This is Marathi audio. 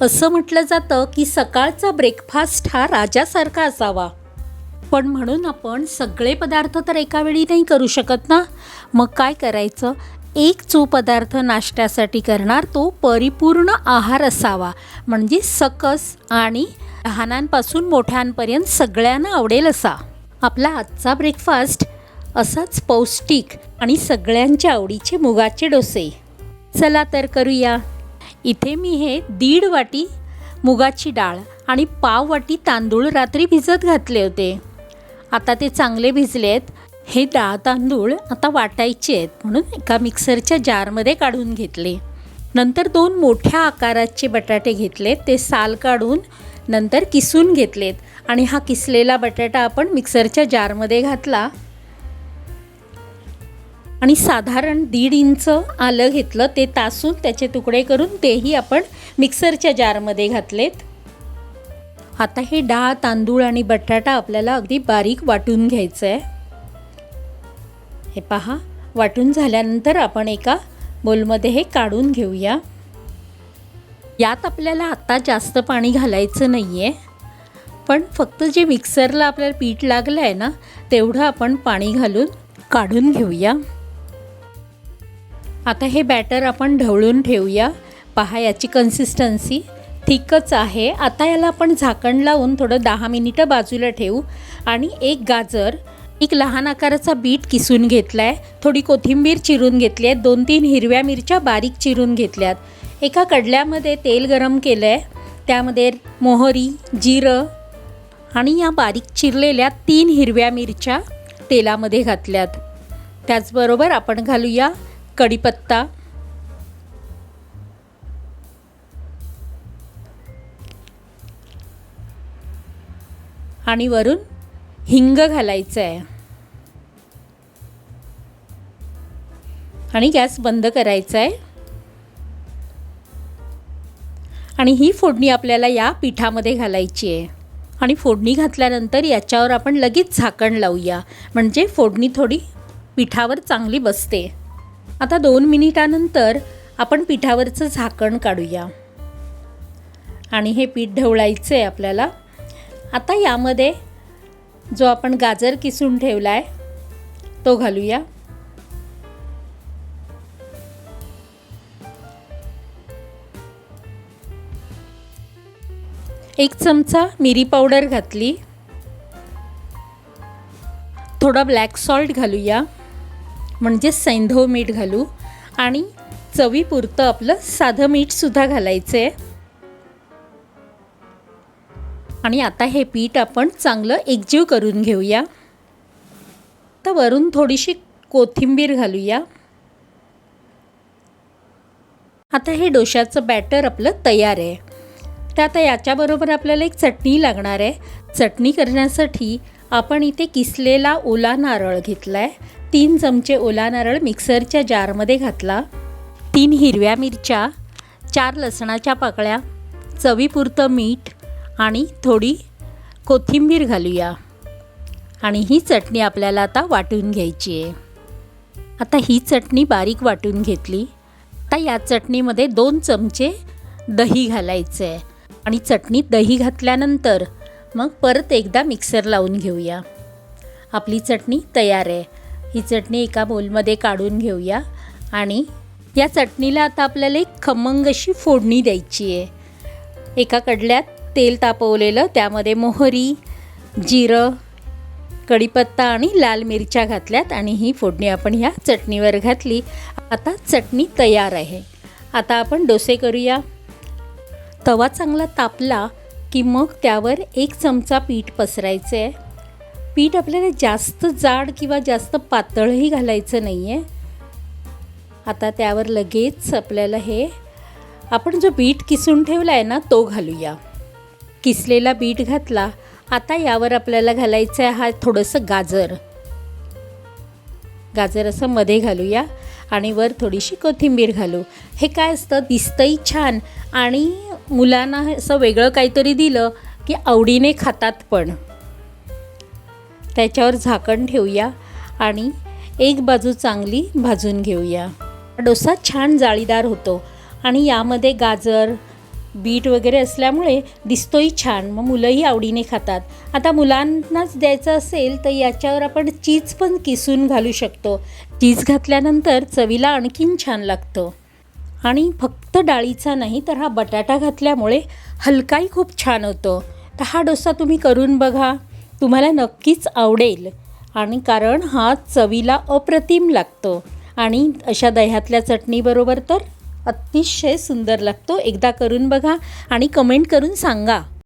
असं म्हटलं जातं की सकाळचा ब्रेकफास्ट हा राजासारखा असावा. पण म्हणून आपण सगळे पदार्थ तर एका वेळी नाही करू शकत ना? मग काय करायचं? एक जो पदार्थ नाश्त्यासाठी करणार तो परिपूर्ण आहार असावा. म्हणजे सकस आणि लहानांपासून मोठ्यांपर्यंत सगळ्यांना आवडेल असा. आपला आजचा ब्रेकफास्ट असाच पौष्टिक आणि सगळ्यांच्या आवडीचे मुगाचे डोसे. चला तर करूया. इथे मी हे दीड वाटी मुगाची डाळ आणि पाव वाटी तांदूळ रात्री भिजत घातले होते. आता ते चांगले भिजले आहेत. हे डाळ तांदूळ आता वाटायचे आहेत म्हणून एका मिक्सरच्या जारमध्ये काढून घेतले. नंतर दोन मोठ्या आकाराचे बटाटे घेतले. ते साल काढून नंतर किसून घेतलेत आणि हा किसलेला बटाटा आपण मिक्सरच्या जारमध्ये घातला. आणि साधारण दीड इंच आलं घेतलं ते तासून त्याचे तुकडे करून तेही आपण मिक्सरच्या जारमध्ये घातलेत. आता हे डाळ तांदूळ आणि बटाटा आपल्याला अगदी बारीक वाटून घ्यायचं आहे हे पहा वाटून झाल्यानंतर आपण एका बोलमध्ये हे काढून घेऊया. यात आपल्याला आत्ता जास्त पाणी घालायचं नाही आहे पण फक्त जे मिक्सरला आपल्याला पीठ लागलं आहे ना तेवढं आपण पाणी घालून काढून घेऊया. आता हे बॅटर आपण ढवळून ठेवूया. पहा याची कन्सिस्टन्सी थिकच आहे. आता याला आपण झाकण लावून थोडं दहा मिनिटं बाजूला ठेवू. आणि एक गाजर एक लहान आकाराचा बीट किसून घेतला आहे थोडी कोथिंबीर चिरून घेतली आहे. दोन तीन हिरव्या मिरच्या बारीक चिरून घेतल्यात. एका कडल्यामध्ये तेल गरम केलं आहे त्यामध्ये मोहरी जिरं आणि या बारीक चिरलेल्या तीन हिरव्या मिरच्या तेलामध्ये घातल्यात. त्याचबरोबर आपण घालूया कढीपत्ता. आणि वरून हिंग घालायचं आहे आणि गॅस बंद करायचा आहे आणि ही फोडणी आपल्याला या पिठामध्ये घालायची आहे आणि फोडणी घातल्यानंतर याच्यावर आपण लगेच झाकण लावूया. म्हणजे फोडणी थोडी पिठावर चांगली बसते. आता दोन मिनिटानंतर आपण पिठावरचं झाकण काढूया. आणि हे पीठ ढवळायचं आहे आपल्याला. आता यामध्ये जो आपण गाजर किसून ठेवला आहे तो घालूया. एक चमचा मिरी पावडर घातली. थोडा ब्लॅक सॉल्ट घालूया. म्हणजे सैंधव मीठ घालू आणि चवीपुरतं आपलं साधं मीठसुद्धा घालायचं आहे आणि आता हे पीठ आपण चांगलं एकजीव करून घेऊया. तर वरून थोडीशी कोथिंबीर घालूया. आता हे डोशाचं बॅटर आपलं तयार आहे. तर आता याच्याबरोबर आपल्याला एक चटणी लागणार आहे. चटणी करण्यासाठी आपण इथे किसलेला ओला नारळ घेतला आहे तीन चमचे ओला नारळ मिक्सरच्या जारमध्ये घातला. तीन हिरव्या मिरच्या चार लसणाच्या पाकळ्या चवीपुरतं मीठ आणि थोडी कोथिंबीर घालूया. आणि ही चटणी आपल्याला आता वाटून घ्यायची आहे. आता ही चटणी बारीक वाटून घेतली. आता या चटणीमध्ये दोन चमचे दही घालायचं आहे आणि चटणीत दही घातल्यानंतर मग परत एकदा मिक्सर लावून घेऊया. आपली चटणी तयार आहे. ही चटणी एका बोलमध्ये काढून घेऊया आणि या चटणीला आता आपल्याला एक खमंग अशी फोडणी द्यायची आहे. एका कडल्यात तेल तापवलेलं त्यामध्ये मोहरी जिरं कढीपत्ता आणि लाल मिरच्या घातल्यात आणि ही फोडणी आपण ह्या चटणीवर घातली. आता चटणी तयार आहे. आता आपण डोसे करूया. तवा चांगला तापला की मग त्यावर एक चमचा पीठ पसरायचं आहे पीठ आपल्याला जास्त जाड किंवा जास्त पातळही घालायचं नाही आहे आता त्यावर लगेच आपल्याला हे आपण जो बीट किसून ठेवला आहे ना तो घालूया. किसलेला बीट घातला आता यावर आपल्याला घालायचं आहे हा थोडंसं गाजर. गाजर असं मध्ये घालूया आणि वर थोडीशी कोथिंबीर घालू. हे काय असतं? दिसतंही छान आणि मुलांना असं वेगळं काहीतरी दिलं की आवडीने खातात पण. त्याच्यावर झाकण ठेवूया आणि एक बाजू चांगली भाजून घेऊया. डोसा छान जाळीदार होतो आणि यामध्ये गाजर बीट वगैरे असल्यामुळे दिसतोही छान. मग मुलंही आवडीने खातात. आता मुलांनाच द्यायचं असेल तर याच्यावर आपण चीज पण किसून घालू शकतो. चीज घातल्यानंतर चवीला आणखीन छान लागतं. आणि फक्त डाळीचा नाही तर हा बटाटा घातल्यामुळे हलकाही खूप छान होतो. तर हा डोसा तुम्ही करून बघा. तुम्हाला नक्कीच आवडेल. आणि कारण हा चवीला अप्रतिम लागतो. आणि अशा दह्यातल्या चटणीबरोबर तर अतिशय सुंदर लागतो. एकदा करून बघा आणि कमेंट करून सांगा.